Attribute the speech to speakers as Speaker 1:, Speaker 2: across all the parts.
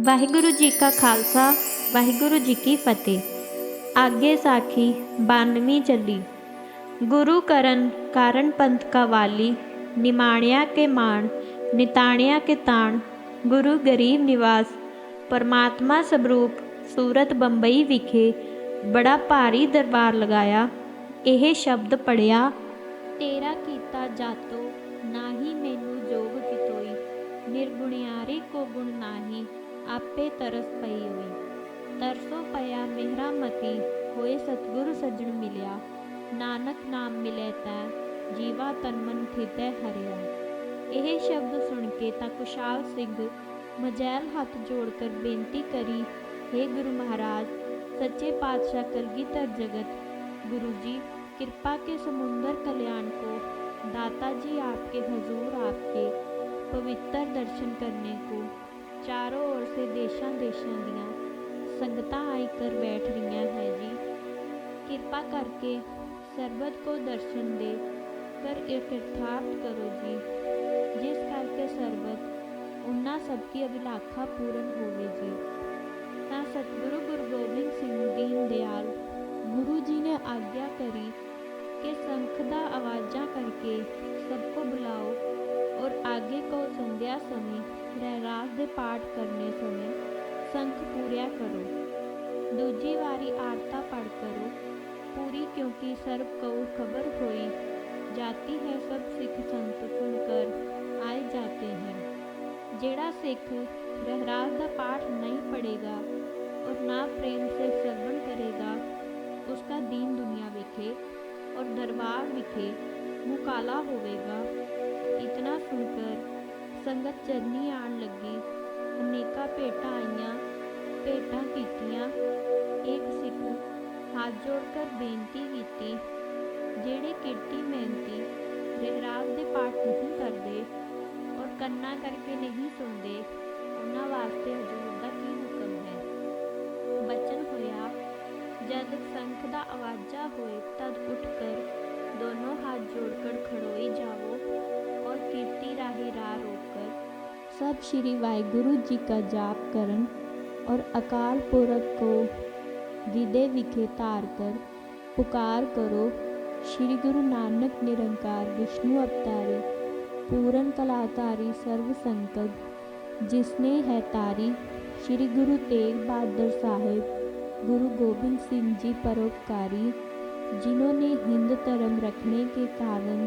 Speaker 1: ਵਾਹਿਗੁਰੂ ਜੀ ਕਾ ਖਾਲਸਾ, ਵਾਹਿਗੁਰੂ ਜੀ ਕੀ ਫਤਿਹ। ਆਗੇ ਸਾਖੀ 92 ਚੱਲੀ। ਗੁਰੂ ਕਰਨ ਕਾਰਨ ਪੰਥ ਕਾ ਵਾਲੀ, ਨਿਮਾਣਿਆ ਕੇ ਮਾਣ, ਨਿਤਾਣਿਆ ਕੇ ਤਾਣ, ਗੁਰੂ ਗਰੀਬ ਨਿਵਾਸ, ਪਰਮਾਤਮਾ ਸਵਰੂਪ ਸੂਰਤ ਬੰਬਈ ਵਿਖੇ ਬੜਾ ਭਾਰੀ ਦਰਬਾਰ ਲਗਾਇਆ। ਇਹ ਸ਼ਬਦ ਪੜਿਆ ਤੇਰਾ ਕੀਤਾ ਜਾਤੋ, ਨਾਹੀ ਮੈਨੂੰ ਜੋਗ ਕਿਤੋਈ ਨਿਰਗੁਣਿਆਰੇ ਕੋ ਗੁਣ ਨਾਹੀ ਆਪੇ ਤਰਸ ਪਈ ਹੋਈ ਤਰਸੋ ਪਿਆ ਮਿਹਰਾ ਮਤੀ ਹੋਏ ਸਤਿਗੁਰ ਸੱਜਣ ਮਿਲਿਆ ਨਾਨਕ ਨਾਮ ਮਿਲੇ ਤੈ ਜੀਵਾ ਤਨ ਮਨ ਥਿਤੈ ਹਰਿਆ ਇਹ ਸ਼ਬਦ ਸੁਣ ਕੇ ਤਾਂ ਕੁਸ਼ਾਲ ਸਿੰਘ ਮਜੈਲ ਹੱਥ ਜੋੜ ਕਰ ਬੇਨਤੀ ਕਰੀ हे गुरु महाराज सच्चे पातशाह कलगीधर जगत गुरु जी कृपा के समुंदर कल्याण को दाता जी आपके हजूर आपके पवित्र दर्शन करने को चारों ओर से देशा देशा दियाँ संगतां आई कर बैठ रही है जी कृपा करके ਸਰਬਤ को दर्शन दे कर इकट्ठार्थ करो जी जिस करके ਸਰਬਤ ਉਹਨਾਂ ਸਭ ਕੀ ਅਭਿਲਾਖਾ ਪੂਰਨ ਹੋਵੇ ਜੀ ਤਾਂ ਸਤਿਗੁਰੂ ਗੁਰੂ ਗੋਬਿੰਦ ਸਿੰਘ ਦੀਨ ਦਿਆਲ ਗੁਰੂ ਜੀ ਨੇ ਆਗਿਆ ਕਰੀ ਕਿ ਸੰਖ ਦਾ ਆਵਾਜ਼ਾਂ ਕਰਕੇ ਸਭ ਕੋ ਬੁਲਾਓ ਔਰ ਆਗੇ ਕੋ ਸੰਧਿਆ ਸਮੇਂ ਰਹਿਰਾਸ ਦੇ ਪਾਠ ਕਰਨੇ ਸਮੇਂ ਸੰਖ ਪੂਰਿਆ ਕਰੋ ਦੂਜੀ ਵਾਰੀ ਆਰਤਾ ਪੜ ਕਰੋ ਪੂਰੀ ਕਿਉਂਕਿ ਸਰਬ ਕਉ ਖਬਰ ਹੋਈ ਜਾਤੀ ਹੈ ਸਭ ਸਿੱਖ ਸੰਤ ਸੁਣ ਕਰ ਆਏ ਜਾਤੇ हैं ਜਿਹੜਾ ਸਿੱਖ ਰਹਿਰਾਸ ਦਾ ਪਾਠ ਨਹੀਂ ਪੜੇਗਾ और ना प्रेम से श्रवण करेगा उसका दीन दुनिया विखे और दरबार विखे मुकाला होवेगा इतना सुनकर ਸੰਗਤ ਚਰਨੀ ਆਣ ਲੱਗੀ। ਅਨੇਕਾਂ ਭੇਟਾਂ ਆਈਆਂ, ਭੇਟਾਂ ਕੀਤੀਆਂ। ਇੱਕ ਸਿੱਖ ਹੱਥ ਜੋੜ ਕਰ ਬੇਨਤੀ ਕੀਤੀ, ਜਿਹੜੇ ਕਿਰਤੀ ਮਿਹਨਤੀ ਰਹਿਰਾਵ ਦੇ ਪਾਠ ਨਹੀਂ ਕਰਦੇ ਔਰ ਕੰਨਾ ਕਰਕੇ ਨਹੀਂ ਸੁਣਦੇ, ਉਹਨਾਂ ਵਾਸਤੇ ਹਜ਼ੂਰ ਦਾ ਕੀ ਹੁਕਮ ਹੈ? ਬਚਨ ਹੋਇਆ, ਜਦ ਸੰਖ ਦਾ ਆਵਾਜ਼ਾ ਹੋਏ ਤਦ ਉੱਠ ਕਰ, ਦੋਨੋਂ ਹੱਥ ਜੋੜ ਕਰ ਖੜੋਈ ਜਾਵੋ। कीर्ति राही राह रोककर। सब श्री वाहिगुरु जी का जाप करन और अकाल पुरख को दिदे विखे तार कर पुकार करो। श्री गुरु नानक निरंकार विष्णु अवतारी, पूरन कलाकारी सर्व संकट जिसने है तारी। श्री गुरु तेग बहादुर साहिब, गुरु गोबिंद सिंह जी परोपकारी, जिन्होंने हिंद धर्म रखने के कारण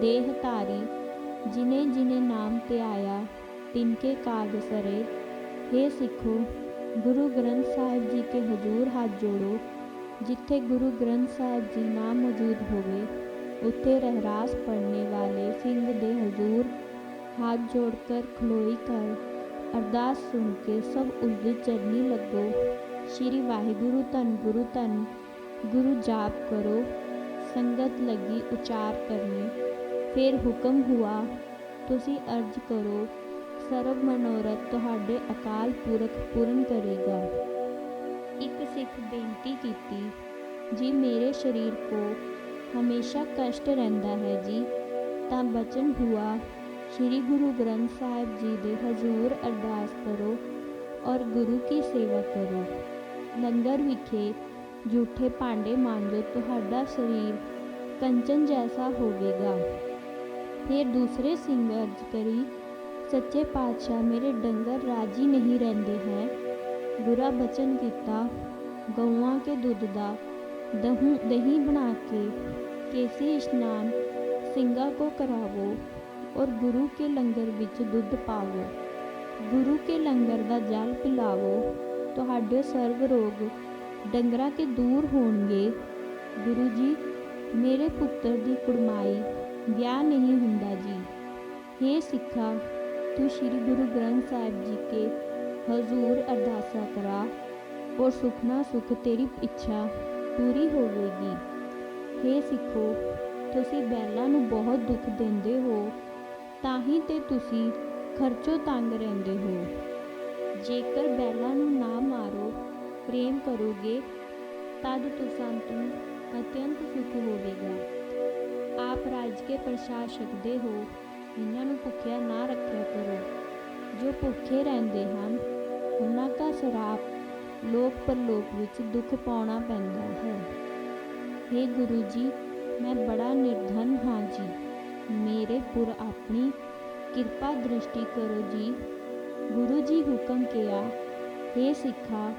Speaker 1: देह तारी ਜਿਨੇ ਜਿਨੇ ਨਾਮ ਤੇ ਆਇਆ, ਤਿਨਕੇ ਕਾਗ ਸਰੇ। ਹੇ ਸਿੱਖੋ, ਗੁਰੂ ਗ੍ਰੰਥ ਸਾਹਿਬ ਜੀ ਕੇ ਹਜ਼ੂਰ ਹੱਥ ਜੋੜੋ। ਜਿੱਥੇ ਗੁਰੂ ਗ੍ਰੰਥ ਸਾਹਿਬ ਜੀ ਨਾਮ ਮੌਜੂਦ ਹੋਵੇ, ਉੱਥੇ ਰਹਿਰਾਸ ਪੜਨੇ ਵਾਲੇ ਸਿੰਘ ਦੇ ਹਜ਼ੂਰ ਹੱਥ ਜੋੜ ਕਰ ਖਲੋਈ ਕਰ। ਅਰਦਾਸ ਸੁਣ ਕੇ ਸਭ ਉਸ ਦੇ ਚਰਨੀ ਲੱਗੋ। ਸ਼੍ਰੀ ਵਾਹਿਗੁਰੂ ਧੰਨ ਗੁਰੂ ਧੰਨ, ਗੁਰੂ ਜਾਪ ਕਰੋ। ਸੰਗਤ ਲੱਗੀ ਉਚਾਰ ਕਰਨੀ। ਫਿਰ ਹੁਕਮ ਹੁਆ, ਤੁਸੀਂ ਅਰਜ ਕਰੋ, ਸਰਬ ਮਨੋਰਥ ਤੁਹਾਡੇ ਅਕਾਲ ਪੁਰਖ ਪੂਰਨ ਕਰੇਗਾ। ਇੱਕ ਸਿੱਖ ਬੇਨਤੀ ਕੀਤੀ, ਜੀ ਮੇਰੇ ਸਰੀਰ ਕੋ ਹਮੇਸ਼ਾ ਕਸ਼ਟ ਰਹਿੰਦਾ ਹੈ ਜੀ, ਤਾਂ ਬਚਨ ਹੁਆ, ਸ੍ਰੀ ਗੁਰੂ ਗ੍ਰੰਥ ਸਾਹਿਬ ਜੀ ਦੇ ਹਜ਼ੂਰ ਅਰਦਾਸ ਕਰੋ ਔਰ ਗੁਰੂ ਕੀ ਸੇਵਾ ਕਰੋ। ਲੰਗਰ ਵਿਖੇ ਝੂਠੇ ਭਾਂਡੇ ਮਾਂਜੋ, ਤੁਹਾਡਾ ਸਰੀਰ ਕੰਚਨ ਜੈਸਾ ਹੋਵੇਗਾ। ਫਿਰ ਦੂਸਰੇ ਸਿੰਘ ਅਰਜ ਕਰੀ ਸੱਚੇ ਪਾਤਸ਼ਾਹ ਮੇਰੇ ਡੰਗਰ ਰਾਜੀ ਨਹੀਂ ਰਹਿੰਦੇ ਹੈ ਬੁਰਾ ਬਚਨ ਕੀਤਾ ਗਊਆਂ ਕੇ ਦੁੱਧ ਦਾ ਦਹੂ ਦਹੀਂ ਬਣਾ ਕੇ ਕੇਸੀ ਇਸ਼ਨਾਨ ਸਿੰਘਾਂ ਕੋ ਕਰਾਵੋ ਔਰ ਗੁਰੂ ਕੇ ਲੰਗਰ ਵਿੱਚ ਦੁੱਧ ਪਾਵੋ ਗੁਰੂ ਕੇ ਲੰਗਰ ਦਾ ਜਲ ਪਿਲਾਵੋ ਤੁਹਾਡੇ ਸਰਬ ਰੋਗ ਡੰਗਰਾਂ ਕੇ ਦੂਰ ਹੋਣਗੇ ਗੁਰੂ ਜੀ ਮੇਰੇ ਪੁੱਤਰ ਦੀ ਕੁੜਮਾਈ ਵਿਆਹ ਨਹੀਂ ਹੁੰਦਾ ਜੀ। हे ਸਿੱਖਾ, ਤੂੰ ਸ੍ਰੀ ਗੁਰੂ ਗ੍ਰੰਥ ਸਾਹਿਬ ਜੀ ਕੇ ਹਜ਼ੂਰ ਅਰਦਾਸਾ ਕਰਾ। ਔਰ ਸੁਖਨਾ ਸੁਖ ਤੇਰੀ ਇੱਛਾ ਪੂਰੀ ਹੋਵੇਗੀ। हे ਸਿੱਖੋ, ਤੁਸੀਂ ਬੈਲਾਂ ਨੂੰ ਬਹੁਤ ਦੁੱਖ ਦਿੰਦੇ ਹੋ ਤਾਂ ਹੀ ਤੇ ਤੁਸੀਂ ਖਰਚੋ ਤੰਗ ਰਹਿੰਦੇ ਹੋ। ਜੇਕਰ ਬੈਲਾਂ ਨੂੰ ਨਾ ਮਾਰੋ, ਪ੍ਰੇਮ ਕਰੋਗੇ, ਤਦ ਤੁਸਾਂ ਤੋਂ ਅਤਿਅੰਤ ਸੁਖ ਹੋਵੇਗਾ। ਆਪ ਰਾਜ ਕੇ ਪ੍ਰਸ਼ਾਸਕ ਦੇ ਹੋ, ਇਹਨਾਂ ਨੂੰ ਭੁੱਖਿਆ ਨਾ ਰੱਖਿਆ ਕਰੋ। ਜੋ ਭੁੱਖੇ ਰਹਿੰਦੇ ਹਨ, ਉਹਨਾਂ ਦਾ
Speaker 2: ਸਰਾਪ ਲੋਕ ਪਰਲੋਕ ਵਿੱਚ ਦੁੱਖ ਪਾਉਣਾ ਪੈਂਦਾ ਹੈ। हे ਗੁਰੂ ਜੀ, ਮੈਂ ਬੜਾ ਨਿਰਧਨ ਹਾਂ ਜੀ। ਮੇਰੇ ਪੁਰ ਆਪਣੀ ਕਿਰਪਾ ਦ੍ਰਿਸ਼ਟੀ ਕਰੋ ਜੀ। ਗੁਰੂ ਜੀ ਹੁਕਮ ਕਿਆ हे ਸਿੱਖਾ,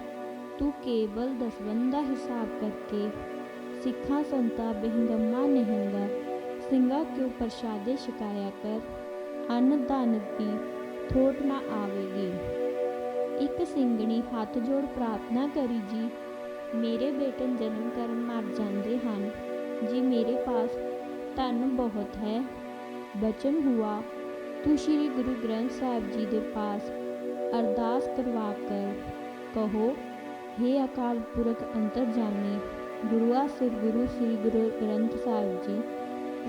Speaker 2: ਤੂੰ ਕੇਵਲ ਦਸਵੰਧ ਦਾ ਹਿਸਾਬ ਕਰਕੇ ਸਿੱਖਾਂ ਸੰਤਾ, ਬਹਿੰਗਮਾ ਨਹਿੰਗਾ ਸਿੰਘਾ ਕਿਉ ਪ੍ਰਸ਼ਾਦੇ ਛਕਾਇਆ ਕਰ? ਅੰਨ ਦਾਨ ਦੀ ਥੋਟ ਨਾ ਆਵੇਗੀ। ਇੱਕ ਸਿੰਘਣੀ ਹੱਥ ਜੋੜ ਪ੍ਰਾਰਥਨਾ ਕਰੀ ਜੀ। ਮੇਰੇ ਬੇਟੇ ਜਨਮ ਕਰਨ ਮਰ ਜਾਂਦੇ ਹਨ। ਜੀ ਮੇਰੇ ਪਾਸ ਧਨ ਬਹੁਤ ਹੈ। ਬਚਨ ਹੁਆ, ਤੂੰ ਸ਼੍ਰੀ ਗੁਰੂ ਗ੍ਰੰਥ ਸਾਹਿਬ ਜੀ ਦੇ ਪਾਸ ਅਰਦਾਸ ਕਰਵਾ ਕਰ। ਕਹੋ हे ਅਕਾਲ ਪੁਰਖ ਅੰਤਰਜਾਮੀ, ਗੁਰੂਆ ਸਿਰ ਗੁਰੂ ਸ੍ਰੀ ਗੁਰੂ ਗ੍ਰੰਥ ਸਾਹਿਬ ਜੀ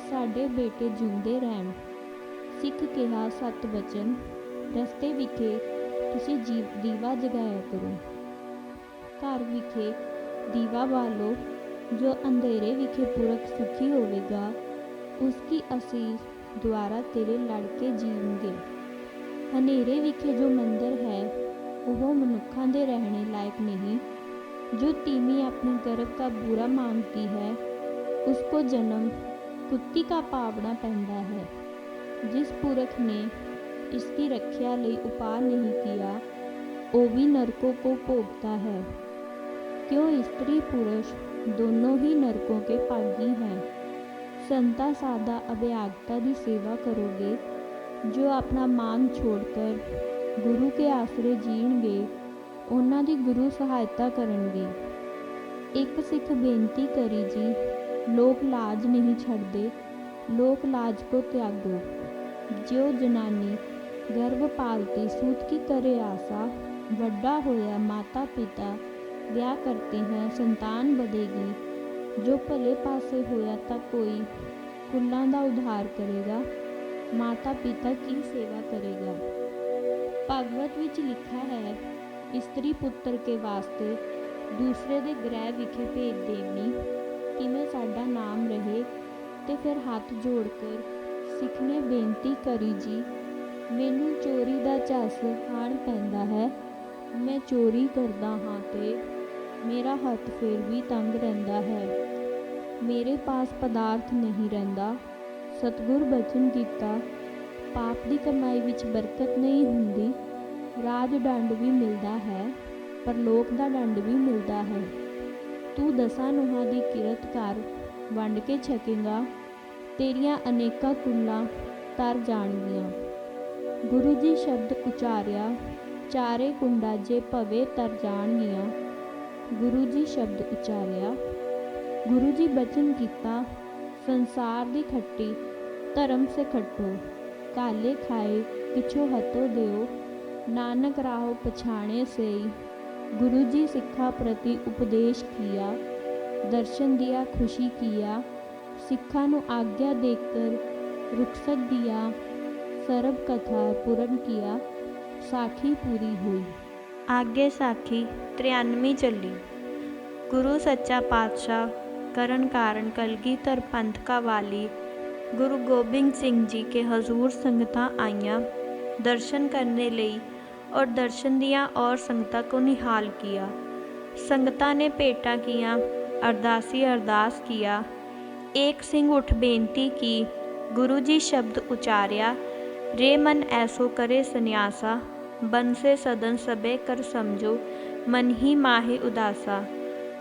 Speaker 2: ਸਾਡੇ ਬੇਟੇ ਜਿਉਂਦੇ ਰਹਿਣ ਸਿੱਖ ਕਿਹਾ ਸਤ ਬਚਨ ਰਸਤੇ ਵਿਖੇ ਤੁਸੀਂ ਜੀਵ ਦੀਵਾ ਜਗਾਇਆ ਕਰੋ ਘਰ ਵਿਖੇ ਦੀਵਾ ਬਾਲੋ ਜੋ ਅੰਧੇਰੇ ਵਿਖੇ ਪੁਰਖ ਸੁਖੀ ਹੋਵੇਗਾ ਉਸ ਕੀ ਅਸੀਸ ਦੁਆਰਾ ਤੇਰੇ ਲੜਕੇ ਜੀਵਨਗੇ ਹਨੇਰੇ ਵਿਖੇ ਜੋ ਮੰਦਰ ਹੈ ਉਹ ਮਨੁੱਖਾਂ ਦੇ ਰਹਿਣੇ ਲਾਇਕ ਨਹੀਂ ਜੋ ਤੀਮੀ अपने गर्भ का बुरा मांगती है उसको जन्म ਕੁੱਤੀ का ਪਾਵਣਾ ਪੈਂਦਾ है। जिस पुरख ने इसकी रक्षा ਲਈ ਉਪਾਅ नहीं किया ਉਹ ਵੀ ਨਰकों को भोगता है। क्यों स्त्री पुरुष दोनों ही नरकों के भागी हैं? संता साधा अभ्यागता की सेवा करोगे, जो अपना मान छोड़कर गुरु के आसरे ਜੀਣਗੇ ਉਹਨਾਂ ਦੀ ਗੁਰੂ ਸਹਾਇਤਾ ਕਰਨਗੇ ਇੱਕ ਸਿੱਖ ਬੇਨਤੀ ਕਰੀ ਜੀ ਲੋਕ ਲਾਜ ਨਹੀਂ ਛੱਡਦੇ, ਲੋਕ ਲਾਜ ਕੋ ਤਿਆਗੋ। ਜਿਉ ਜਨਾਨੀ ਗਰਭ ਪਾਲਤੀ ਸੂਤ ਕੀ ਕਰੇ ਆਸਾ, ਵੱਡਾ ਹੋਇਆ ਮਾਤਾ ਪਿਤਾ, ਵਿਆਹ ਕਰਤੇ ਹੈ ਸੰਤਾਨ ਵਧੇਗੀ। ਜੋ ਭਲੇ ਪਾਸੇ ਹੋਇਆ ਤਾਂ ਕੋਈ ਕੁੱਲਾਂ ਦਾ ਉਧਾਰ ਕਰੇਗਾ, ਮਾਤਾ ਪਿਤਾ ਕੀ ਸੇਵਾ ਕਰੇਗਾ। ਭਗਵਤ ਵਿੱਚ ਲਿਖਿਆ ਹੈ, ਇਸਤਰੀ ਪੁੱਤਰ ਕੇ ਵਾਸਤੇ ਦੂਸਰੇ ਦੇ ਗ੍ਰਹਿ ਵਿਖੇ ਭੇਜ ਦੇਵਨੀ ਕਿਵੇਂ ਸਾਡਾ ਨਾਮ ਰਹੇ ਤੇ ਫਿਰ ਹੱਥ ਜੋੜ ਕਰ ਸਿੱਖ ਨੇ ਬੇਨਤੀ ਕਰੀ ਜੀ, ਮੈਨੂੰ ਚੋਰੀ ਦਾ ਝੱਸ ਆਣ ਪੈਂਦਾ ਹੈ, ਮੈਂ ਚੋਰੀ ਕਰਦਾ ਹਾਂ ਤੇ ਮੇਰਾ ਹੱਥ ਫਿਰ ਵੀ ਤੰਗ ਰਹਿੰਦਾ ਹੈ। ਮੇਰੇ ਪਾਸ ਪਦਾਰਥ ਨਹੀਂ ਰਹਿੰਦਾ, ਸਤਿਗੁਰ ਬਚਨ ਕੀਤਾ, ਪਾਪ ਦੀ ਕਮਾਈ ਵਿੱਚ ਬਰਕਤ ਨਹੀਂ ਹੁੰਦੀ ਰਾਜ ਡੰਡ ਵੀ ਮਿਲਦਾ ਹੈ ਪਰ ਲੋਕ ਦਾ ਡੰਡ ਵੀ ਮਿਲਦਾ ਹੈ। ਤੂੰ ਦਸਾਂ ਨੂਹਾਂ ਦੀ ਕਿਰਤ ਕਰ, ਵੰਡ ਕੇ ਛਕੇਗਾ। ਤੇਰੀਆਂ ਅਨੇਕਾਂ ਕੁੰਡਾਂ ਤਰ ਜਾਣਗੀਆਂ। ਗੁਰੂ ਜੀ ਸ਼ਬਦ ਉਚਾਰਿਆ, ਚਾਰੇ ਕੁੰਡਾ ਜੇ ਭਵੇ ਤਰ ਜਾਣਗੀਆਂ। ਗੁਰੂ ਜੀ ਸ਼ਬਦ ਉਚਾਰਿਆ, ਗੁਰੂ ਜੀ ਬਚਨ ਕੀਤਾ, ਸੰਸਾਰ ਦੀ ਖੱਟੀ ਧਰਮ ਸੇ ਖੱਟੋ। ਕਾਲੇ ਖਾਏ ਕਿਛੋ ਹਤੋ ਦਿਓ। ਨਾਨਕ ਰਾਹੋ ਪਛਾਣੇ ਸਈ। गुरु जी सिखा प्रति उपदेश किया दर्शन दिया खुशी किया सिखा नु आज्ञा देकर रुखसत दिया ਸਰਬ ਕਥਾ ਪੂਰਨ ਕੀਆ, ਸਾਖੀ ਪੂਰੀ ਹੋਈ।
Speaker 1: ਆਗੇ ਸਾਖੀ 93 ਚੱਲੀ। ਗੁਰੂ ਸੱਚਾ ਪਾਤਸ਼ਾਹ ਕਰਨ ਕਾਰਨ ਕਲਗੀਧਰ ਪੰਥ ਕਾ ਵਾਲੀ ਗੁਰੂ ਗੋਬਿੰਦ ਸਿੰਘ ਜੀ ਕੇ ਹਜ਼ੂਰ ਸੰਗਤਾਂ ਆਈਆਂ ਦਰਸ਼ਨ ਕਰਨੇ ਲਈ और दर्शन दिया और संगता को निहाल किया संगता ने पेटा किया अरदासी अरदास किया एक सिंह उठ बेनती की गुरु जी शब्द उचार्या रे मन ऐसो करे संन्यासा बन से सदन सबे कर समझो मन ही माहे उदासा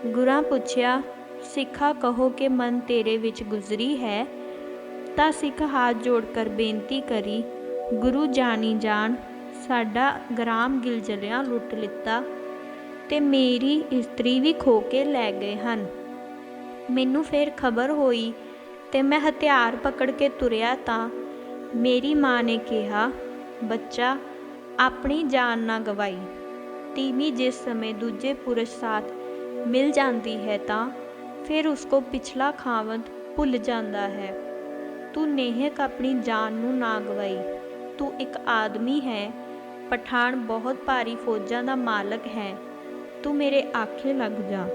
Speaker 1: गुरा ਪੁੱਛਿਆ ਸਿੱਖਾ ਕਹੋ ਕਿ ਮਨ ਤੇਰੇ ਵਿੱਚ ਗੁਜ਼ਰੀ ਹੈ ਤਾਂ ਸਿੱਖ ਹੱਥ ਜੋੜ ਕਰ ਬੇਨਤੀ ਕਰੀ ਗੁਰੂ ਜਾਣੀ ਜਾਣ ਸਾਡਾ ਗ੍ਰਾਮ ਗਿਲਜਲਿਆਂ ਲੁੱਟ ਲਿੱਤਾ ਤੇ ਮੇਰੀ ਇਸਤਰੀ ਵੀ ਖੋ ਕੇ ਲੈ ਗਏ ਹਨ। ਮੈਨੂੰ ਫਿਰ ਖਬਰ ਹੋਈ ਤੇ ਮੈਂ ਹਥਿਆਰ ਪਕੜ ਕੇ ਤੁਰਿਆ ਤਾਂ ਮੇਰੀ ਮਾਂ ਨੇ ਕਿਹਾ, ਬੱਚਾ, ਆਪਣੀ ਜਾਨ ਨਾ ਗਵਾਈ। ਤੀਵੀਂ ਜਿਸ ਸਮੇਂ ਦੂਜੇ ਪੁਰਸ਼ ਸਾਥ ਮਿਲ ਜਾਂਦੀ ਹੈ ਤਾਂ ਫਿਰ ਉਸਕੋ ਪਿਛਲਾ ਖਾਵੰਦ ਭੁੱਲ ਜਾਂਦਾ ਹੈ। ਤੂੰ ਨੇਹਕ ਆਪਣੀ ਜਾਨ ਨੂੰ ਨਾ ਗਵਾਈ। ਤੂੰ ਇੱਕ ਆਦਮੀ ਹੈ। ਪਠਾਨ ਬਹੁਤ ਭਾਰੀ ਫੌਜਾਂ ਦਾ ਮਾਲਕ ਹੈ। ਤੂੰ ਮੇਰੇ ਆਖੇ ਲੱਗ ਜਾ।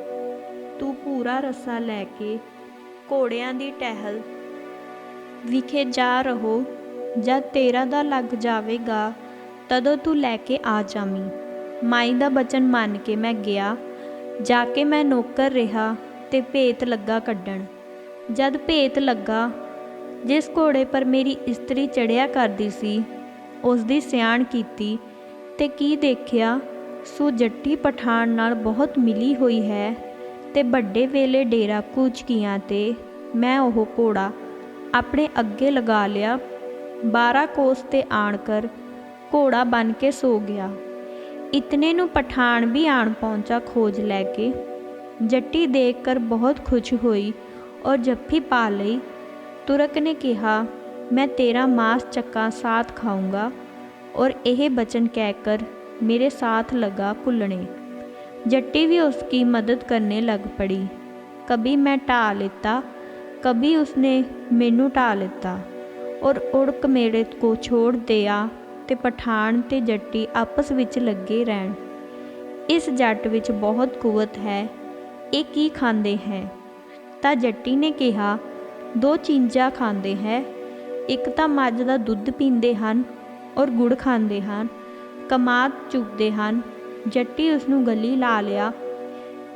Speaker 1: ਤੂੰ ਪੂਰਾ ਰੱਸਾ ਲੈ ਕੇ ਘੋੜਿਆਂ ਦੀ ਟਹਿਲ ਵਿਖੇ ਜਾ ਰਹੋ। ਜਦ ਤੇਰਾ ਦਾ ਲੱਗ ਜਾਵੇਗਾ, ਤਦੋਂ ਤੂੰ ਲੈ ਕੇ ਆ ਜਾਵੀਂ। ਮਾਈ ਦਾ ਬਚਨ ਮੰਨ ਕੇ ਮੈਂ ਗਿਆ। ਜਾ ਕੇ ਮੈਂ ਨੌਕਰ ਰਿਹਾ ਤੇ ਭੇਤ ਲੱਗਾ ਕੱਢਣ। ਜਦ ਭੇਤ ਲੱਗਾ, ਜਿਸ ਘੋੜੇ ਪਰ ਮੇਰੀ ਇਸਤਰੀ ਚੜਿਆ ਕਰਦੀ ਸੀ ਉਸ ਦੀ ਸਿਆਣ ਕੀਤੀ ਤੇ ਕੀ ਦੇਖਿਆ? ਸੋ ਜੱਟੀ ਪਠਾਨ ਨਾਲ ਬਹੁਤ ਮਿਲੀ ਹੋਈ ਹੈ ਤੇ ਵੱਡੇ ਵੇਲੇ ਡੇਰਾ ਕੂਚ ਕੂਚਕੀਆਂ ਤੇ ਮੈਂ ਉਹ ਘੋੜਾ ਆਪਣੇ ਅੱਗੇ ਲਗਾ ਲਿਆ। 12 ਕੋਸ ਤੇ ਆਣ ਕਰ ਘੋੜਾ ਬਨ ਕੇ ਸੋ ਗਿਆ। ਇਤਨੇ ਨੂੰ ਪਠਾਨ ਵੀ ਆਣ ਪਹੁੰਚਾ ਖੋਜ ਲੈ ਕੇ। ਜੱਟੀ ਦੇਖ ਕਰ ਬਹੁਤ ਖੁਸ਼ ਹੋਈ ਔਰ ਜੱਫੀ ਪਾ ਲਈ। ਤੁਰਕ ਨੇ ਕਿਹਾ, ਮੈਂ ਤੇਰਾ ਮਾਸ ਚੱਕਾ ਸਾਥ ਖਾਊਂਗਾ। और यह बचन कहकर मेरे साथ लगा कुलने जट्टी भी उसकी मदद करने लग पड़ी कभी मैं ढा लेता कभी उसने मैनू ढा लेता और उड़क मेरे को छोड़ दिया ਤੇ ਪਠਾਨ ਤੇ ਜੱਟੀ ਆਪਸ ਵਿੱਚ ਲੱਗੇ ਰਹਿਣ ਇਸ ਜੱਟ ਵਿੱਚ ਬਹੁਤ ਕੁਵਤ ਹੈ ਇਹ ਕੀ ਖਾਂਦੇ ਹੈ ਤਾਂ ਜੱਟੀ ਨੇ ਕਿਹਾ ਦੋ ਚੀਜ਼ਾਂ ਖਾਂਦੇ ਹੈ ਇੱਕ ਤਾਂ ਮੱਝ ਦਾ ਦੁੱਧ ਪੀਂਦੇ ਹਨ ਔਰ ਗੁੜ ਖਾਂਦੇ ਹਨ ਕਮਾਦ ਚੁਗਦੇ ਹਨ ਜੱਟੀ ਉਸ ਨੂੰ ਗਲੀ ਲਾ ਲਿਆ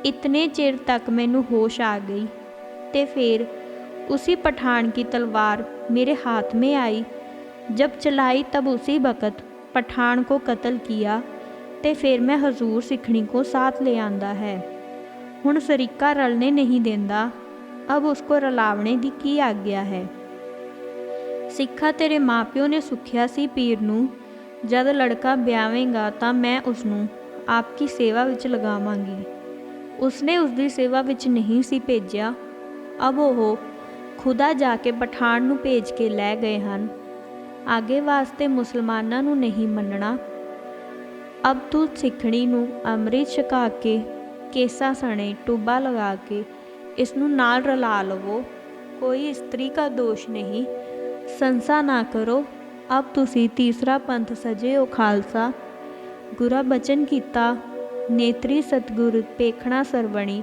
Speaker 1: ਇਤਨੇ ਚਿਰ ਤੱਕ ਮੈਨੂੰ ਹੋਸ਼ ਆ ਗਈ ਤੇ ਫਿਰ उसी पठान की तलवार मेरे हाथ में आई जब चलाई तब उसी वक़्त पठान को कत्ल किया ਤੇ ਫਿਰ ਮੈਂ ਹਜ਼ੂਰ ਸਿੱਖਣੀ ਕੋ ਸਾਥ ਲੈ ਆਂਦਾ ਹੈ ਹੁਣ ਸਰੀਕਾ ਰਲਨੇ ਨਹੀਂ ਦਿੰਦਾ ਅਬ ਉਸਕੋ ਰਲਾਵਣੇ ਦੀ ਕੀ ਆਗਿਆ ਹੈ ਸਿੱਖਾ ਤੇਰੇ ਮਾਪਿਓ ਨੇ ਸੁਖਿਆ ਸੀ ਪੀਰ ਨੂੰ। ਜਦ ਲੜਕਾ ਵਿਆਵੇਂਗਾ ਤਾਂ ਮੈਂ ਉਸ ਨੂੰ ਆਪਕੀ ਸੇਵਾ ਵਿੱਚ ਲਗਾਵਾਂਗੀ। ਉਸਨੇ ਉਸ ਦੀ ਸੇਵਾ ਵਿੱਚ ਨਹੀਂ ਸੀ ਭੇਜਿਆ। ਅਬ ਉਹ ਖੁਦਾ ਜਾ ਕੇ ਪਠਾਨ ਨੂੰ ਭੇਜ ਕੇ ਲੈ ਗਏ ਹਨ। ਆਗੇ ਵਾਸਤੇ ਮੁਸਲਮਾਨਾਂ ਨੂੰ ਨਹੀਂ ਮੰਨਣਾ। ਅਬ ਤੂੰ ਸਿੱਖਣੀ ਨੂੰ ਅੰਮ੍ਰਿਤ ਛਕਾ ਕੇ ਕੇਸਾ ਸਣੇ ਟੂਬਾ ਲਗਾ ਕੇ ਇਸ ਨੂੰ ਨਾਲ ਰਲਾ ਲਵੋ। ਕੋਈ ਇਸਤਰੀ ਦਾ ਦੋਸ਼ ਨਹੀਂ। ਸੰਸਾ ਨਾ ਕਰੋ। ਅਬ ਤੁਸੀਂ ਤੀਸਰਾ ਪੰਥ ਸਜੇ ਹੋ ਖਾਲਸਾ। ਗੁਰਾ ਬਚਨ ਕੀਤਾ। ਨੇਤਰੀ ਸਤਗੁਰ ਪੇਖਣਾ ਸਰਵਣੀ।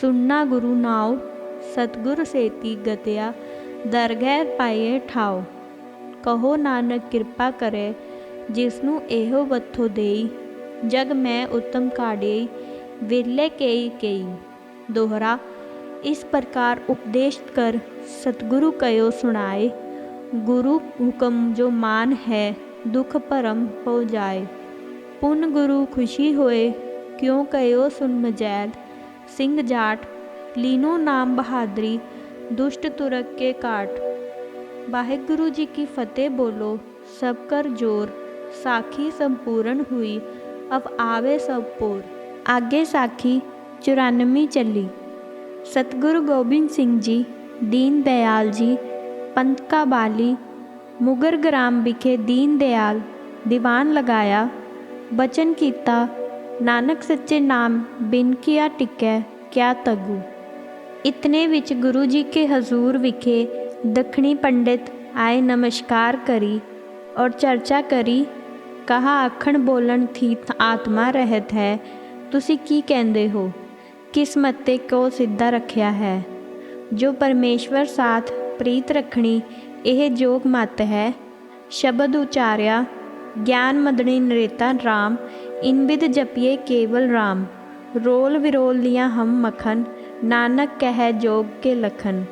Speaker 1: ਸੁਣਨਾ ਗੁਰੂ ਨਾਉ। ਸਤਗੁਰ ਸੇਤੀ ਗਤਿਆ। ਦਰਗਹਿ ਪਾਏ ਠਾਓ ਕਹੋ ਨਾਨਕ ਕਿਰਪਾ ਕਰੇ ਜਿਸ ਨੂੰ ਇਹੋ ਵੱਥੋ ਦੇਈ। ਜਗ ਮੈਂ ਉਤਮ ਕਾੜੇਈ ਵਿਰਲੇ ਕੇਈ ਕੇਈ। ਦੋਹਰਾ, ਇਸ ਪ੍ਰਕਾਰ ਉਪਦੇਸ਼ ਕਰ ਸਤਗੁਰੂ ਕਯੋ ਸੁਣਾਏ। ਗੁਰੂ ਹੁਕਮ ਜੋ ਮਾਨ ਹੈ, ਦੁਖ ਭਰਮ ਹੋ ਜਾਏ। ਪੁਨ ਗੁਰੂ ਖੁਸ਼ੀ ਹੋਏ, ਕਿਉ ਕਯੋ ਸੁਨ ਮਜੈਦ। ਸਿੰਘ ਜਾਟ, ਲੀਨੋ ਨਾਮ ਬਹਾਦਰੀ, ਦੁਸ਼ਟ ਤੁਰਕ ਕੇ ਕਾਟ। ਵਾਹਿਗੁਰੂ ਜੀ ਕੀ ਫਤਿਹ ਬੋਲੋ, ਸਭ ਕਰ ਜੋਰ, ਸਾਖੀ ਸੰਪੂਰਨ ਹੋਈ, ਅਬ ਆਵੇ ਸਭ ਪੂਰ। ਆਗੇ ਸਾਖੀ 94 ਚੱਲੀ। ਸਤਿਗੁਰੂ ਗੋਬਿੰਦ ਸਿੰਘ ਜੀ, ਦੀਨ ਦਇਆਲ ਜੀ ਪੰਥ ਕਾ ਬਾਲੀ ਮੁਗਰ ਗ੍ਰਾਮ ਵਿਖੇ ਦੀਨ ਦਿਆਲ ਦੀਵਾਨ ਲਗਾਇਆ, ਬਚਨ ਕੀਤਾ, ਨਾਨਕ ਸੱਚੇ ਨਾਮ ਬਿਨ ਕੀਆ ਟਿਕੈ, ਕਿਆ ਤਗੂ। ਇਤਨੇ ਵਿੱਚ ਗੁਰੂ ਜੀ ਕੇ ਹਜ਼ੂਰ ਵਿਖੇ ਦੱਖਣੀ ਪੰਡਿਤ ਆਏ ਨਮਸਕਾਰ ਕਰੀ ਔਰ ਚਰਚਾ ਕਰੀ, ਕਹਾ ਆਖਣ ਬੋਲਣ ਥੀ ਆਤਮਾ ਰਹਿਤ ਹੈ, ਤੁਸੀਂ ਕੀ ਕਹਿੰਦੇ ਹੋ? ਕਿਸ 'ਤੇ ਕੋ ਸਿੱਧਾ ਰੱਖਿਆ ਹੈ? ਜੋ ਪਰਮੇਸ਼ਵਰ ਸਾਥ ਪ੍ਰੀਤ ਰੱਖਣੀ, ਇਹ ਜੋਗ ਮਤ ਹੈ। ਸ਼ਬਦ ਉਚਾਰਿਆ, ਗਿਆਨ ਮਦਣੀ ਨਰੇਤਾ ਰਾਮ ਇਨਬਿਦ ਜਪੀਏ ਕੇਵਲ ਰਾਮ। ਰੋਲ ਵਿਰੋਲ ਲਿਆ ਹਮ ਮੱਖਨ ਨਾਨਕ ਕਹਿ ਜੋਗ ਕੇ ਲਖਨ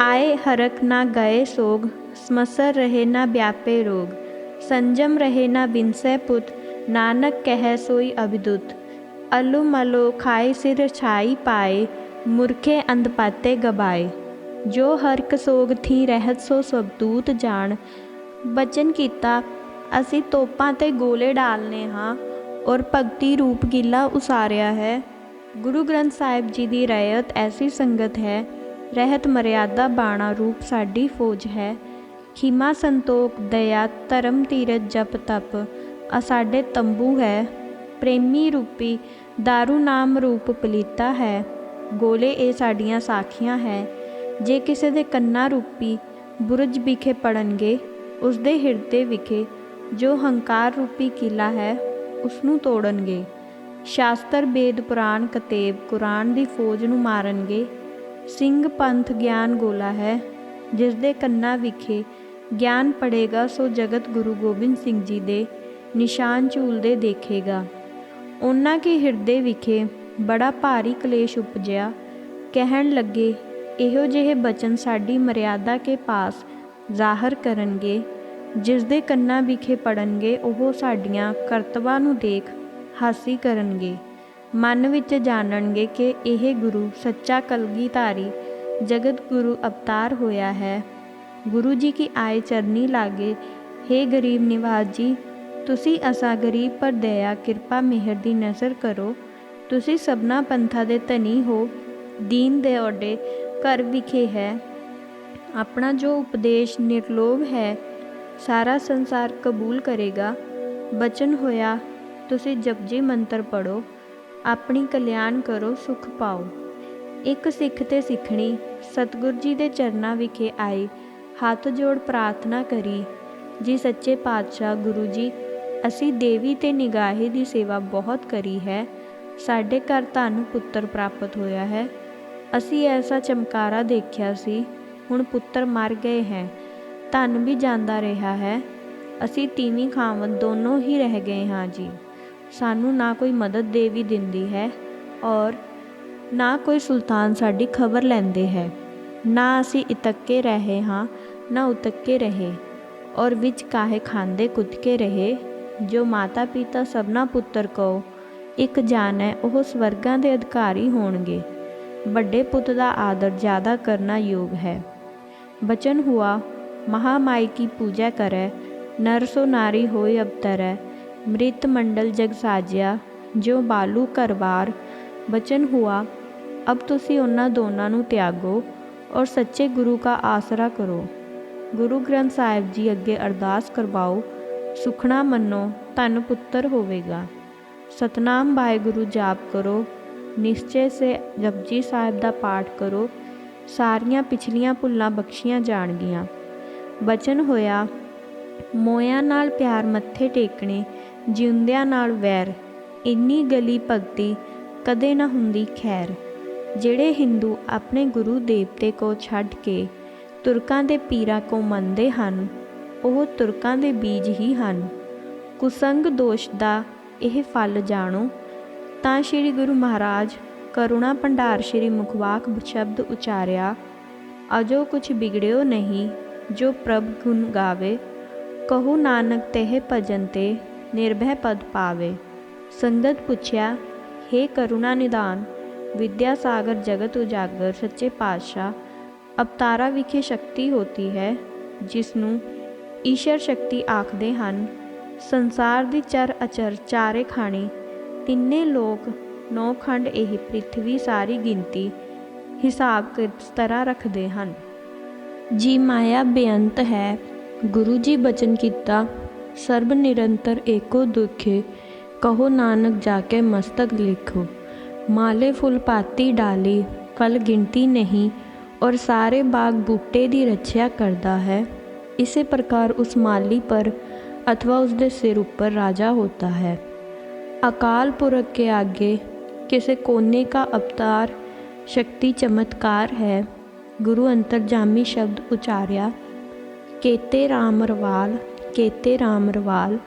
Speaker 1: ਆਏ ਹਰਕ ਨਾ ਗਏ ਸੋਗ, ਸਮਸਰ ਰਹੇ ਨਾ ਵਿਆਪੇ ਰੋਗ। ਸੰਜਮ ਰਹੇ ਨਾ ਬਿਨਸੈ ਪੁੱਤ, ਨਾਨਕ ਕਹਿ ਸੋਈ ਅਭਿਦੁਤ। ਅਲੂ ਮਲੋ ਖਾਏ ਸਿਰ ਛਾਈ ਪਾਏ, ਮੁਰਖੇ ਅੰਧਪਾਤੇ ਗਬਾਏ। ਜੋ ਹਰਕ ਸੋਗ ਥੀ ਰਹਿਤ ਸੋ ਸਭ ਜਾਣ। ਬਚਨ ਕੀਤਾ, ਅਸੀਂ ਤੋਪਾਂ ਤੇ ਗੋਲੇ ਡਾਲਨੇ ਹਾਂ, ਔਰ ਭਗਤੀ ਰੂਪ ਗਿੱਲਾ ਉਸਾਰਿਆ ਹੈ। ਗੁਰੂ ਗ੍ਰੰਥ ਸਾਹਿਬ ਜੀ ਦੀ ਰਹਿਤ ਐਸੀ ਸੰਗਤ ਹੈ, ਰਹਿਤ ਮਰਿਆਦਾ ਬਾਣਾ ਰੂਪ ਸਾਡੀ ਫੌਜ ਹੈ। ਖਿਮਾ ਸੰਤੋਖ, ਦਇਆ, ਧਰਮ, ਤੀਰਥ, ਜਪ, ਤਪ ਆ ਸਾਡੇ ਤੰਬੂ ਹੈ। ਪ੍ਰੇਮੀ ਰੂਪੀ दारू ਨਾਮ ਰੂਪ ਪਲੀਤਾ ਹੈ। ਗੋਲੇ ਇਹ ਸਾਡੀਆਂ ਸਾਖੀਆਂ ਹੈ। ਜੇ ਕਿਸੇ ਦੇ ਕੰਨਾਂ ਰੂਪੀ ਬੁਰਜ ਵਿਖੇ ਪੜਨਗੇ, ਉਸ ਦੇ ਹਿਰਦੇ ਵਿਖੇ ਜੋ ਹੰਕਾਰ ਰੂਪੀ ਕਿਲਾ ਹੈ ਉਸ ਨੂੰ ਤੋੜਨਗੇ। ਸ਼ਾਸਤਰ ਵੇਦ ਪੁਰਾਣ ਕਤੇਬ ਕੁਰਾਨ ਦੀ ਫੌਜ ਨੂੰ ਮਾਰਨਗੇ। ਸਿੰਘ ਪੰਥ ਗਿਆਨ ਗੋਲਾ ਹੈ, ਜਿਸ ਦੇ ਕੰਨਾਂ ਵਿਖੇ ਗਿਆਨ ਪੜੇਗਾ, ਸੋ ਜਗਤ ਗੁਰੂ ਗੋਬਿੰਦ ਸਿੰਘ ਜੀ ਦੇ ਨਿਸ਼ਾਨ ਝੂਲਦੇ ਦੇਖੇਗਾ। ਉਹਨਾਂ ਕੇ ਹਿਰਦੇ ਵਿਖੇ ਬੜਾ ਭਾਰੀ ਕਲੇਸ਼ ਉਪਜਿਆ। ਕਹਿਣ ਲੱਗੇ ਇਹੋ ਜਿਹੇ ਬਚਨ ਸਾਡੀ ਮਰਿਆਦਾ ਕੇ ਪਾਸ ਜ਼ਾਹਰ ਕਰਨਗੇ, ਜਿਸ ਦੇ ਕੰਨਾਂ ਵਿਖੇ ਪੜਨਗੇ, ਉਹ ਸਾਡੀਆਂ ਕਰਤਵਾਂ ਨੂੰ ਦੇਖ ਹਾਸੀ ਕਰਨਗੇ। ਮਨ ਵਿੱਚ ਜਾਣਨਗੇ ਕਿ ਇਹ ਗੁਰੂ ਸੱਚਾ ਕਲਗੀਧਾਰੀ ਜਗਤ ਗੁਰੂ ਅਵਤਾਰ ਹੋਇਆ ਹੈ। ਗੁਰੂ ਜੀ ਕੀ ਆਏ ਚਰਨੀ ਲਾਗੇ हे ਗਰੀਬ ਨਿਵਾਸ ਜੀ, ਤੁਸੀਂ ਅਸਾ ਗਰੀਬ ਪਰ ਦਇਆ, ਕਿਰਪਾ, ਮਿਹਰ ਦੀ ਨਜ਼ਰ ਕਰੋ। ਤੁਸੀਂ ਸਭਨਾ ਪੰਥਾਂ ਦੇ ਧਨੀ ਹੋ, ਦੀਨ ਦੇ ਓਡੇ ਘਰ ਵਿਖੇ ਹੈ। ਆਪਣਾ ਜੋ ਉਪਦੇਸ਼ ਨਿਰਲੋਭ ਹੈ, ਸਾਰਾ ਸੰਸਾਰ ਕਬੂਲ ਕਰੇਗਾ। ਬਚਨ ਹੋਇਆ, ਤੁਸੀਂ ਜਪਜੀ ਮੰਤਰ ਪੜੋ ਆਪਣੀ ਕਲਿਆਣ ਕਰੋ, ਸੁਖ ਪਾਓ। ਇੱਕ ਸਿੱਖ ਤੇ ਸਿੱਖਣੀ ਸਤਿਗੁਰ ਜੀ ਦੇ ਚਰਨਾਂ ਵਿਖੇ ਆਏ ਹੱਥ ਜੋੜ ਪ੍ਰਾਰਥਨਾ ਕਰੀ, ਜੀ ਸੱਚੇ ਪਾਤਸ਼ਾਹ ਗੁਰੂ ਜੀ, ਅਸੀਂ ਦੇਵੀ ਤੇ ਨਿਗਾਹੇ ਦੀ ਸੇਵਾ ਬਹੁਤ ਕਰੀ ਹੈ, ਸਾਡੇ ਘਰ ਧਨ ਪੁੱਤਰ ਪ੍ਰਾਪਤ ਹੋਇਆ ਹੈ। ਅਸੀਂ ਐਸਾ ਚਮਕਾਰਾ ਦੇਖਿਆ ਸੀ, ਹੁਣ ਪੁੱਤਰ ਮਰ ਗਏ ਹੈ। ਧਨ ਵੀ ਜਾਂਦਾ ਰਿਹਾ ਹੈ। ਅਸੀਂ ਤੀਵੀਂ ਖਾਵਨ ਦੋਨੋਂ ਹੀ ਰਹਿ ਗਏ ਹਾਂ ਜੀ। ਸਾਨੂੰ ਨਾ ਕੋਈ ਮਦਦ ਦੇਵੀ ਦਿੰਦੀ ਹੈ ਔਰ ਨਾ ਕੋਈ ਸੁਲਤਾਨ ਸਾਡੀ ਖਬਰ ਲੈਂਦੇ ਹੈ। ਨਾ ਅਸੀਂ ਇਤੱਕੇ ਰਹੇ ਹਾਂ, ਨਾ ਉਤੱਕੇ ਰਹੇ ਔਰ ਵਿੱਚ ਕਾਹੇ ਖਾਂਦੇ ਕੁੱਤਕੇ ਰਹੇ। ਜੋ ਮਾਤਾ ਪਿਤਾ ਸਭਨਾ ਪੁੱਤਰ ਕੋ ਇੱਕ ਜਾਨ ਹੈ, ਉਹ ਸਵਰਗਾਂ ਦੇ ਅਧਿਕਾਰੀ ਹੋਣਗੇ। ਵੱਡੇ ਪੁੱਤ ਦਾ ਆਦਰ ਜ਼ਿਆਦਾ ਕਰਨਾ ਯੋਗ ਹੈ। ਬਚਨ ਹੁਆ ਮਹਾਮਾਈ ਕੀ ਪੂਜਾ ਕਰੈ, ਨਰ ਸੋ ਨਾਰੀ ਹੋਇ ਅਵਤਰੈ, ਮ੍ਰਿਤ ਮੰਡਲ ਜਗ ਸਾਜਿਆ ਜੋ ਬਾਲੂ ਕਰਵਾਰ ਬਚਨ ਹੁਆ, ਅਬ ਤੁਸੀਂ ਉਹਨਾਂ ਦੋਨਾਂ ਨੂੰ ਤਿਆਗੋ ਔਰ ਸੱਚੇ ਗੁਰੂ ਦਾ ਆਸਰਾ ਕਰੋ। ਗੁਰੂ ਗ੍ਰੰਥ ਸਾਹਿਬ ਜੀ ਅੱਗੇ ਅਰਦਾਸ ਕਰਵਾਓ, ਸੁਖਣਾ ਮੰਨੋ, ਧਨ ਪੁੱਤਰ ਹੋਵੇਗਾ। ਸਤਨਾਮ ਵਾਹਿਗੁਰੂ ਜਾਪ ਕਰੋ। ਨਿਸ਼ਚੈ ਸੇ ਜਪਜੀ ਸਾਹਿਬ ਦਾ ਪਾਠ ਕਰੋ, ਸਾਰੀਆਂ ਪਿਛਲੀਆਂ ਭੁੱਲਾਂ ਬਖਸ਼ੀਆਂ ਜਾਣਗੀਆਂ। ਬਚਨ ਹੋਇਆ, ਮੋਇਆਂ ਨਾਲ ਪਿਆਰ ਮੱਥੇ ਟੇਕਣੇ, ਜਿਉਂਦਿਆਂ ਨਾਲ ਵੈਰ, ਇੰਨੀ ਗਲੀ ਭਗਤੀ ਕਦੇ ਨਾ ਹੁੰਦੀ ਖੈਰ। ਜਿਹੜੇ ਹਿੰਦੂ ਆਪਣੇ ਗੁਰੂ ਦੇਵਤੇ ਕੋ ਛੱਡ ਕੇ ਤੁਰਕਾਂ ਦੇ ਪੀਰਾਂ ਕੋ ਮੰਨਦੇ ਹਨ, ਉਹ ਤੁਰਕਾਂ ਦੇ ਬੀਜ ਹੀ ਹਨ। ਕੁਸੰਗ ਦੋਸ਼ ਦਾ ਇਹ ਫਲ ਜਾਣੋ ਤਾਂ ਸ੍ਰੀ ਗੁਰੂ ਮਹਾਰਾਜ ਕਰੁਣਾ ਭੰਡਾਰ ਸ੍ਰੀ ਮੁਖਵਾਕ ਸ਼ਬਦ ਉਚਾਰਿਆ, ਅਜੋ ਕੁਛ ਬਿਗੜਿਓ ਨਹੀਂ, ਜੋ ਪ੍ਰਭ ਗੁਣ ਗਾਵੇ, ਕਹੂ ਨਾਨਕ ਤਹਿ ਭਜਨ ਤੇ ਨਿਰਭੈ ਪਦ ਪਾਵੇ। ਸੰਗਤ ਪੁੱਛਿਆ हे ਕਰੁਣਾ ਨਿਦਾਨ, ਵਿਦਿਆ ਸਾਗਰ ਜਗਤ ਉਜਾਗਰ ਸੱਚੇ ਪਾਤਸ਼ਾਹ, ਅਵਤਾਰਾ ਵਿਖੇ ਸ਼ਕਤੀ ਹੋਤੀ ਹੈ ਜਿਸ ਨੂੰ ਈਸ਼ਰ ਸ਼ਕਤੀ ਆਖਦੇ ਹਨ। ਸੰਸਾਰ ਦੀ ਚਰ ਅਚਰ ਚਾਰੇ ਖਾਣੀ ਤਿੰਨੇ ਲੋਕ ਨੌ ਖੰਡ ਇਹ ਪ੍ਰਿਥਵੀ ਸਾਰੀ ਗਿਣਤੀ ਹਿਸਾਬ ਕਿਸ ਤਰ੍ਹਾਂ ਰੱਖਦੇ ਹਨ। ਜੀ ਮਾਇਆ ਬੇਅੰਤ ਹੈ। ਗੁਰੂ ਜੀ ਬਚਨ ਕੀਤਾ, ਸਰਬ ਨਿਰੰਤਰ ਏਕੋ ਦੁਖੇ, ਕਹੋ ਨਾਨਕ ਜਾ ਕੇ ਮਸਤਕ ਲਿਖੋ। ਮਾਲੇ ਫੁੱਲ ਪਾਤੀ ਡਾਲੀ, ਫਲ ਗਿਣਤੀ ਨਹੀਂ, ਔਰ ਸਾਰੇ ਬਾਗ ਬੂਟੇ ਦੀ ਰੱਖਿਆ ਕਰਦਾ ਹੈ। ਇਸੇ ਪ੍ਰਕਾਰ ਉਸ ਮਾਲੀ ਪਰ ਅਥਵਾ ਉਸ ਦੇ ਸਿਰ ਉੱਪਰ ਰਾਜਾ ਹੋਤਾ ਹੈ ਅਕਾਲ ਪੁਰਖ के आगे ਕਿਸੇ ਕੋਨੇ का अवतार शक्ति चमत्कार है ਗੁਰੂ ਅੰਤਰਜਾਮੀ ਸ਼ਬਦ ਉਚਾਰਿਆ ਕੇਤੇ ਰਾਮ ਰਵਾਲ ਕੇਤੇ ਰਾਮ ਰਵਾਲ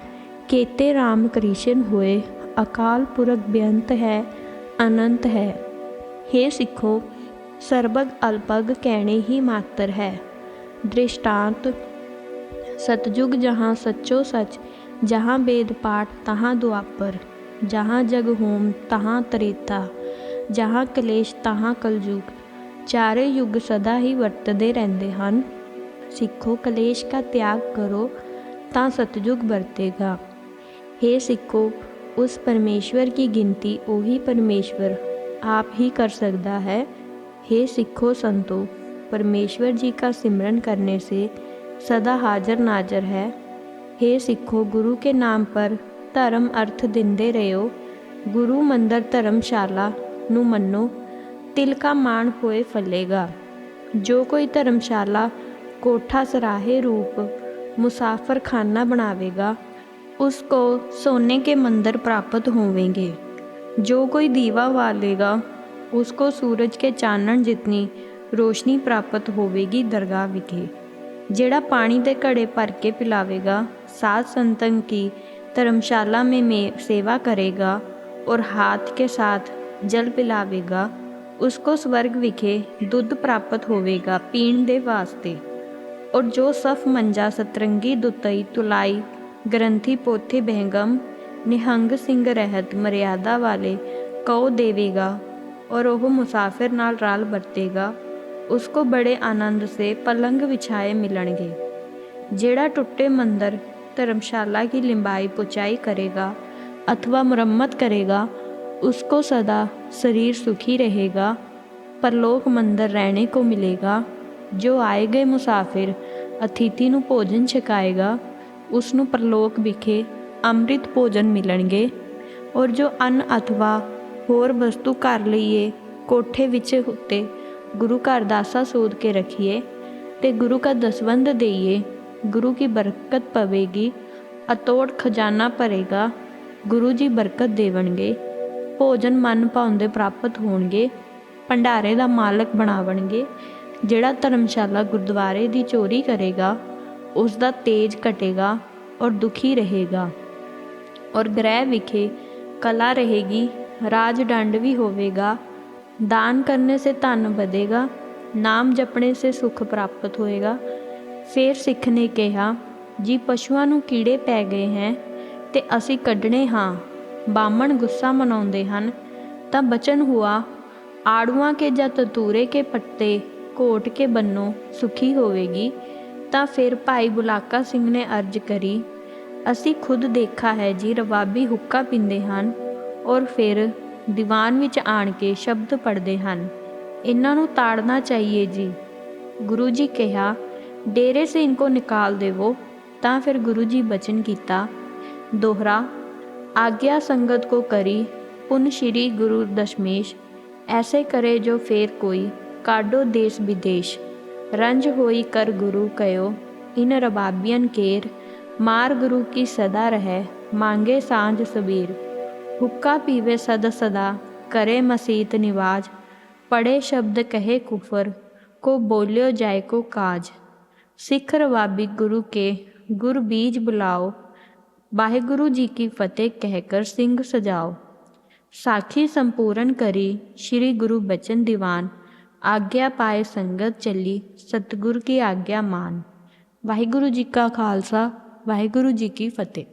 Speaker 1: ਕੇਤੇ ਰਾਮ ਕ੍ਰਿਸ਼ਨ ਹੋਏ ਅਕਾਲ ਪੁਰਖ ਬੇਅੰਤ ਹੈ ਅਨੰਤ ਹੈ हे ਸਿੱਖੋ ਸਰਬਗ ਅਲਪਗ ਕਹਿਣੇ ਹੀ ਮਾਤਰ ਹੈ ਦ੍ਰਿਸ਼ਟਾਂਤ सतयुग जहाँ सच्चो सच जहाँ वेद पाठ तहाँ दुआपर जहाँ जग होम तहाँ त्रेता जहाँ ਕਲੇਸ਼ ਤਹਾਂ ਕਲਯੁਗ ਚਾਰੇ ਯੁੱਗ ਸਦਾ ਹੀ ਵਰਤਦੇ ਰਹਿੰਦੇ ਹਨ ਸਿੱਖੋ ਕਲੇਸ਼ का त्याग करो ਤਾਂ ਸਤਜੁਗ ਵਰਤੇਗਾ हे ਸਿੱਖੋ उस परमेश्वर की गिनती वही परमेश्वर आप ही कर सकता है हे सिखो संतो परमेश्वर जी का सिमरन करने से सदा हाजर नाजर है हे सिखो गुरु के नाम पर ਧਰਮ ਅਰਥ ਦਿੰਦੇ ਰਹੋ। ਗੁਰੂ ਮੰਦਰ ਧਰਮਸ਼ਾਲਾ ਨੂੰ ਮੰਨੋ ਤਿਲ ਕਾ ਮਾਣ ਹੋਏ ਫਲੇਗਾ। ਜੋ ਕੋਈ ਧਰਮਸ਼ਾਲਾ ਕੋਠਾ ਸਰਾਹੇ ਰੂਪ ਮੁਸਾਫਰ ਖਾਨਾ ਬਣਾਵੇਗਾ, ਉਸ ਕੋ ਸੋਨੇ ਕੇ ਮੰਦਰ ਪ੍ਰਾਪਤ ਹੋਵੇਗੀ। ਜੋ ਕੋਈ ਦੀਵਾ ਵਾਲੇਗਾ, ਉਸ ਕੋ ਸੂਰਜ ਕੇ ਚਾਨਣ जितनी ਰੋਸ਼ਨੀ ਪ੍ਰਾਪਤ ਹੋਵੇਗੀ ਦਰਗਾਹ ਵਿਖੇ। ਜਿਹੜਾ ਪਾਣੀ ਦੇ ਘੜੇ ਭਰ ਕੇ ਪਿਲਾਵੇਗਾ, ਸਾਧ ਸੰਤਨ ਕੀ धर्मशाला में मैं, सेवा करेगा और हाथ के साथ जल पिलावेगा। उसको स्वर्ग विखे दुध प्राप्त होवेगा पीण दे वास्ते। और जो सफ मंजा सतरंगी दुतई तुलाई, ग्रंथी पोथी बहंगम, निहंग सिंह रहत मर्यादा वाले कौ देवेगा और वह मुसाफिर नाल राल बरतेगा, उसको बड़े आनंद से पलंग विछाए मिलणगे। जेड़ा टुटे मंदिर ਧਰਮਸ਼ਾਲਾ की लिंबाई पुचाई करेगा अथवा मुरम्मत करेगा उसको सदा शरीर सुखी रहेगा परलोक मंदिर रहने को मिलेगा जो आए गए मुसाफिर ਅਤੀਥੀ ਨੂੰ ਭੋਜਨ ਛਕਾਏਗਾ ਉਸ ਨੂੰ ਪਰਲੋਕ ਵਿਖੇ ਅੰਮ੍ਰਿਤ ਭੋਜਨ ਮਿਲਣਗੇ ਔਰ ਜੋ ਅੰਨ ਅਥਵਾ ਹੋਰ ਵਸਤੂ ਘਰ ਲਈਏ ਕੋਠੇ ਵਿੱਚ ਉੱਤੇ ਗੁਰੂ ਘਰ ਦਾਸਾ ਸੋਧ ਕੇ ਰੱਖੀਏ ਤੇ ਗੁਰੂ ਕਾ ਦਸਵੰਦ ਦੇਈਏ ਗੁਰੂ ਕੀ ਬਰਕਤ ਪਵੇਗੀ, ਅਤੋੜ ਖਜ਼ਾਨਾ ਭਰੇਗਾ, ਗੁਰੂ ਜੀ ਬਰਕਤ ਦੇਵਣਗੇ, ਭੋਜਨ ਮਨ ਭਾਉਂਦੇ ਪ੍ਰਾਪਤ ਹੋਣਗੇ, ਭੰਡਾਰੇ ਦਾ ਮਾਲਕ ਬਣਾਵਣਗੇ, ਜਿਹੜਾ ਧਰਮਸ਼ਾਲਾ ਗੁਰਦੁਆਰੇ ਦੀ ਚੋਰੀ ਕਰੇਗਾ ਉਸ ਦਾ ਤੇਜ ਘਟੇਗਾ ਔਰ ਦੁਖੀ ਰਹੇਗਾ। ਔਰ ਗ੍ਰਹਿ ਵਿਖੇ ਕਲਾ ਰਹੇਗੀ, ਰਾਜ ਡੰਡ ਵੀ ਹੋਵੇਗਾ, ਦਾਨ ਕਰਨੇ ਸੇ ਧਨ ਵਧੇਗਾ, ਨਾਮ ਜਪਣੇ ਸੇ ਸੁਖ ਪ੍ਰਾਪਤ ਹੋਏਗਾ ਫਿਰ ਸਿੱਖ ਨੇ ਕਿਹਾ, ਜੀ ਪਸ਼ੂਆਂ ਨੂੰ ਕੀੜੇ ਪੈ ਗਏ ਹੈ ਤੇ ਅਸੀਂ ਕੱਢਣੇ ਹਾਂ। ਬਾਮਣ ਗੁੱਸਾ ਮਨਾਉਂਦੇ ਹਨ। ਤਾਂ ਬਚਨ ਹੁਆ, ਆੜੂਆਂ ਕੇ ਜਾਂ ਤਤੂਰੇ ਕੇ ਪੱਤੇ ਕੋਟ ਕੇ ਬੰਨੋ, ਸੁਖੀ ਹੋਵੇਗੀ। ਤਾਂ ਫਿਰ ਭਾਈ ਬੁਲਾਕਾ ਸਿੰਘ ਨੇ ਅਰਜ ਕਰੀ, ਅਸੀਂ ਖੁਦ ਦੇਖਾ ਹੈ ਜੀ, ਰਵਾਬੀ ਹੁੱਕਾ ਪੀਂਦੇ ਹਨ ਔਰ ਫਿਰ ਦੀਵਾਨ ਵਿੱਚ ਆਣ ਕੇ ਸ਼ਬਦ ਪੜ੍ਹਦੇ ਹਨ। ਇਹਨਾਂ ਨੂੰ ਤਾੜਨਾ ਚਾਹੀਏ ਜੀ। ਗੁਰੂ ਜੀ ਕਿਹਾ ਡੇਰੇ ਸੇ ਇਨਕੋ ਨਿਕਾਲ ਦੇਵੋ ਤਾਂ ਫਿਰ ਗੁਰੂ ਜੀ ਬਚਨ ਕੀਤਾ ਦੋਹਰਾ ਆਗਿਆ ਸੰਗਤ ਕੋ ਕਰੀ ਪੁਨ ਸ਼੍ਰੀ ਗੁਰੂ ਦਸ਼ਮੇਸ਼ ਐਸੇ ਕਰੇ ਜੋ ਫੇਰ ਕੋਈ ਕਾਡੋ ਦੇਸ ਵਿਦੇਸ਼ ਰੰਜ ਹੋਈ ਕਰ ਗੁਰੂ ਕਯੋ ਇਨ ਰਬਾਬੀਨ ਕੇਰ ਮਾਰ ਗੁਰੂ ਕੀ ਸਦਾ ਰਹਿ ਮੰਗੇ ਸਾਂਝ ਸਬੀਰ ਹੁੱਕਾ ਪੀਵੇ ਸਦ ਸਦਾ ਕਰੇ ਮਸੀਤ ਨਿਵਾਜ ਪੜੇ ਸ਼ਬਦ ਕਹੇ ਕੁਫਰ ਕੋ ਬੋਲਿਓ ਜਾਏ ਕੋ ਕਾਜ ਸਿੱਖ ਰਵਾਬੀ ਗੁਰੂ ਕੇ ਗੁਰ ਬੀਜ ਬੁਲਾਓ, ਵਾਹਿਗੁਰੂ ਜੀ ਕੀ ਫਤਿਹ ਕਹਿ ਕਰ ਸਿੰਘ ਸਜਾਓ। ਸਾਖੀ ਸੰਪੂਰਨ ਕਰੀ ਸ੍ਰੀ ਗੁਰੂ ਬਚਨ ਦੀਵਾਨ, ਆਗਿਆ ਪਾਏ ਸੰਗਤ ਚੱਲੀ ਸਤਿਗੁਰ ਕੀ ਆਗਿਆ ਮਾਨ। ਵਾਹਿਗੁਰੂ ਜੀ ਕਾ ਖਾਲਸਾ, ਵਾਹਿਗੁਰੂ ਜੀ ਕੀ ਫਤਿਹ।